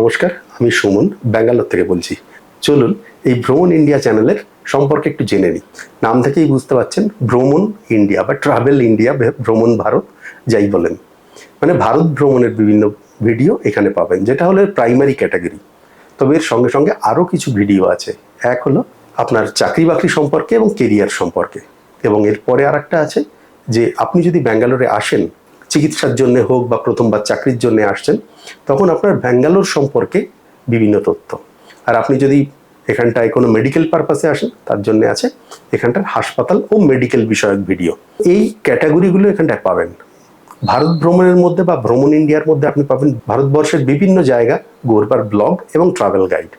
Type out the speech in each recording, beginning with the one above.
নমস্কার, আমি সুমন, ব্যাঙ্গালোর থেকে বলছি। চলুন এই ভ্রমণ ইন্ডিয়া চ্যানেলের সম্পর্কে একটু জেনে নিই। নাম থেকেই বুঝতে পারছেন, ভ্রমণ ইন্ডিয়া বা ট্রাভেল ইন্ডিয়া ভ্রমণ ভারত, যাই বলেন। মানে ভারত ভ্রমণের বিভিন্ন ভিডিও এখানে পাবেন, যেটা হলো প্রাইমারি ক্যাটাগরি তবে এর সঙ্গে সঙ্গে আরও কিছু ভিডিও আছে। এক হলো আপনার চাকরি বাকরি সম্পর্কে এবং কেরিয়ার সম্পর্কে। এবং এরপরে আর একটা আছে যে, আপনি যদি ব্যাঙ্গালোরে আসেন চিকিৎসার জন্য হোক বা প্রথমবার চাকরির জন্য আসছেন, তখন আপনার ব্যাঙ্গালোর সম্পর্কে বিভিন্ন তথ্য। আর আপনি যদি এখানটায় কোনো মেডিকেল পারপাসে আসেন, তার জন্য আছে এখানটার হাসপাতাল ও মেডিকেল বিষয়ক ভিডিও এই ক্যাটাগরিগুলো এখানটায় পাবেন। ভারত ভ্রমণের মধ্যে বা ভ্রমণ ইন্ডিয়ার মধ্যে আপনি পাবেন ভারতবর্ষের বিভিন্ন জায়গা গোরবার ব্লগ এবং ট্রাভেল গাইড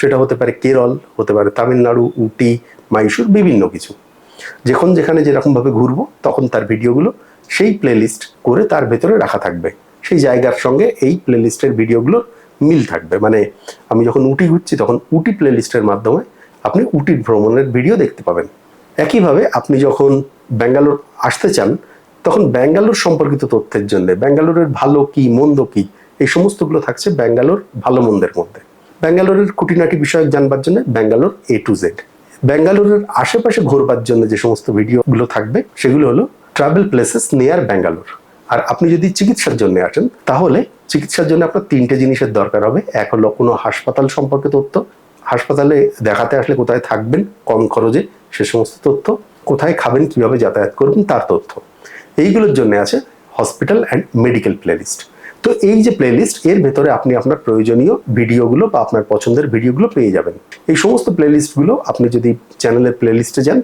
সেটা হতে পারে কেরল, হতে পারে তামিলনাড়ু, উটি, মাইসুর, বিভিন্ন কিছু। যখন যেখানে যেরকমভাবে ঘুরবো, তখন তার ভিডিওগুলো সেই প্লেলিস্ট করে তার ভেতরে রাখা থাকবে। সেই জায়গার সঙ্গে এই প্লেলিস্টের ভিডিওগুলোর মিল থাকবে। মানে আমি যখন উটি ঘুরছি, তখন উটি প্লেলিস্টের মাধ্যমে আপনি উটির ভ্রমণের ভিডিও দেখতে পাবেন। একইভাবে আপনি যখন ব্যাঙ্গালোর আসতে চান, তখন ব্যাঙ্গালোর সম্পর্কিত তথ্যের জন্য, ব্যাঙ্গালোরের ভালো কি, মন্দ কি, এই সমস্তগুলো থাকছে ব্যাঙ্গালোর ভালো মন্দের মধ্যে। ব্যাঙ্গালোরের খুঁটিনাটি বিষয়ক জানবার জন্য ব্যাঙ্গালোর এ টু জেড ব্যাঙ্গালোরের আশেপাশে ঘোরবার জন্য যে সমস্ত ভিডিওগুলো থাকবে, সেগুলো হলো ট্রাভেল প্লেসেস নিয়ার ব্যাঙ্গালোর আর আপনি যদি চিকিৎসার জন্য আসেন, তাহলে চিকিৎসার জন্য আপনার তিনটে জিনিসের দরকার হবে। এক হলো কোনো হাসপাতাল সম্পর্কে তথ্য। হাসপাতালে দেখাতে আসলে কোথায় থাকবেন, কম খরচে সে সমস্ত তথ্য। কোথায় খাবেন, কীভাবে যাতায়াত করবেন, তার তথ্য। এইগুলোর জন্য আছে হসপিটাল অ্যান্ড মেডিকেল প্লেলিস্ট তো এই যে প্লেলিস্ট এর ভেতরে আপনি আপনার প্রয়োজনীয় ভিডিওগুলো বা আপনার পছন্দের ভিডিওগুলো পেয়ে যাবেন। এই সমস্ত প্লেলিস্টগুলো আপনি যদি চ্যানেলের প্লেলিস্টে যান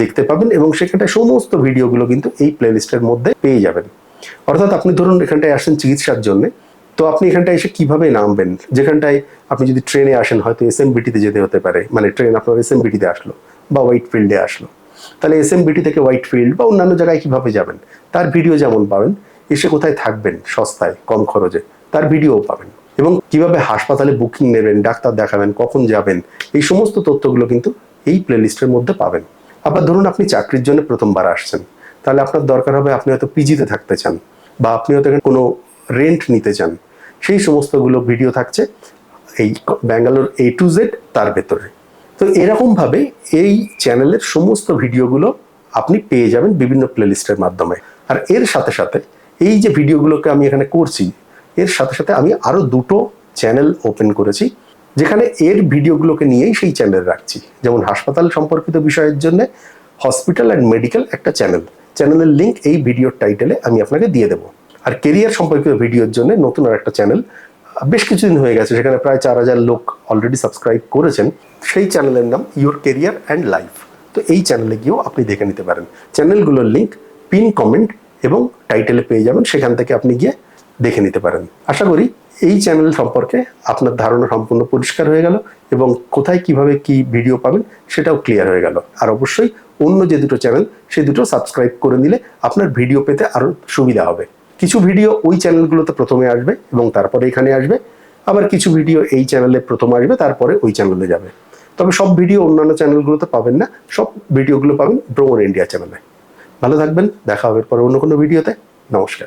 দেখতে পাবেন এবং সেখানটায় সমস্ত ভিডিওগুলো কিন্তু এই প্লেলিস্টের মধ্যে পেয়ে যাবেন। অর্থাৎ আপনি ধরুন এখানটায় আসেন চিকিৎসার জন্য, তো আপনি এখানটায় এসে কীভাবে নামবেন? যেখানটায় আপনি যদি ট্রেনে আসেন, হয়তো এস বিটিতে যেতে হতে পারে মানে ট্রেন আপনার এস বিটিতে আসলো বা হোয়াইট ফিল্ডে আসলো। তাহলে এস বিটি থেকে হোয়াইট ফিল্ড বা অন্যান্য জায়গায় কীভাবে যাবেন? তার ভিডিও যেমন পাবেন, এসে কোথায় থাকবেন সস্তায়, কম খরচে, তার ভিডিও পাবেন। এবং কীভাবে হাসপাতালে বুকিং নেবেন, ডাক্তার দেখাবেন, কখন যাবেন, এই সমস্ত তথ্যগুলো কিন্তু এই প্লেলিস্টের মধ্যে পাবেন। আবার ধরুন আপনি চাকরির জন্য প্রথমবার আসছেন, তাহলে আপনার দরকার হবে আপনি হয়তো পিজিতে থাকতে চান বা আপনি হয়তো কোনো রেন্ট নিতে চান। সেই সমস্তগুলো ভিডিও থাকছে এই ব্যাঙ্গালোর এ টু জেড তার ভেতরে। তো এরকমভাবে এই চ্যানেলের সমস্ত ভিডিওগুলো আপনি পেয়ে যাবেন বিভিন্ন প্লেলিস্টের মাধ্যমে। আর এর সাথে সাথে এই যে ভিডিওগুলোকে আমি এখানে করছি, এর সাথে সাথে আমি আরও দুটো চ্যানেল ওপেন করেছি। যেখানে এর ভিডিওগুলোকে নিয়েই সেই চ্যানেল রাখছি। যেমন হাসপাতাল সম্পর্কিত বিষয়ের জন্য হসপিটাল অ্যান্ড মেডিকেল একটা চ্যানেল চ্যানেলের লিঙ্ক এই ভিডিওর টাইটেলে আমি আপনাকে দিয়ে দেবো। আর কেরিয়ার সম্পর্কিত ভিডিওর জন্য নতুন আর একটা চ্যানেল বেশ কিছুদিন হয়ে গেছে, সেখানে প্রায় চার হাজার লোক অলরেডি সাবস্ক্রাইব করেছেন। সেই চ্যানেলের নাম ইউর কেরিয়ার অ্যান্ড লাইফ তো এই চ্যানেলে গিয়েও আপনি দেখে নিতে পারেন। চ্যানেলগুলোর লিঙ্ক পিন কমেন্ট এবং টাইটেলে পেয়ে যাবেন। সেখান থেকে আপনি গিয়ে দেখে নিতে পারেন। আশা করি এই চ্যানেল সম্পর্কে আপনার ধারণা সম্পূর্ণ পরিষ্কার হয়ে গেল এবং কোথায় কীভাবে কি ভিডিও পাবেন সেটাও ক্লিয়ার হয়ে গেল। আর অবশ্যই অন্য যে দুটো চ্যানেল সেই দুটো সাবস্ক্রাইব করে নিলে আপনার ভিডিও পেতে আরও সুবিধা হবে। কিছু ভিডিও ওই চ্যানেলগুলোতে প্রথমে আসবে এবং তারপরে এখানে আসবে। আবার কিছু ভিডিও এই চ্যানেলে প্রথম আসবে, তারপরে ওই চ্যানেলে যাবে। তবে সব ভিডিও অন্যান্য চ্যানেলগুলোতে পাবেন না, সব ভিডিওগুলো পাবেন ভ্রমণ ইন্ডিয়া চ্যানেলে ভালো থাকবেন, দেখা হবে পরে অন্য কোনো ভিডিওতে নমস্কার।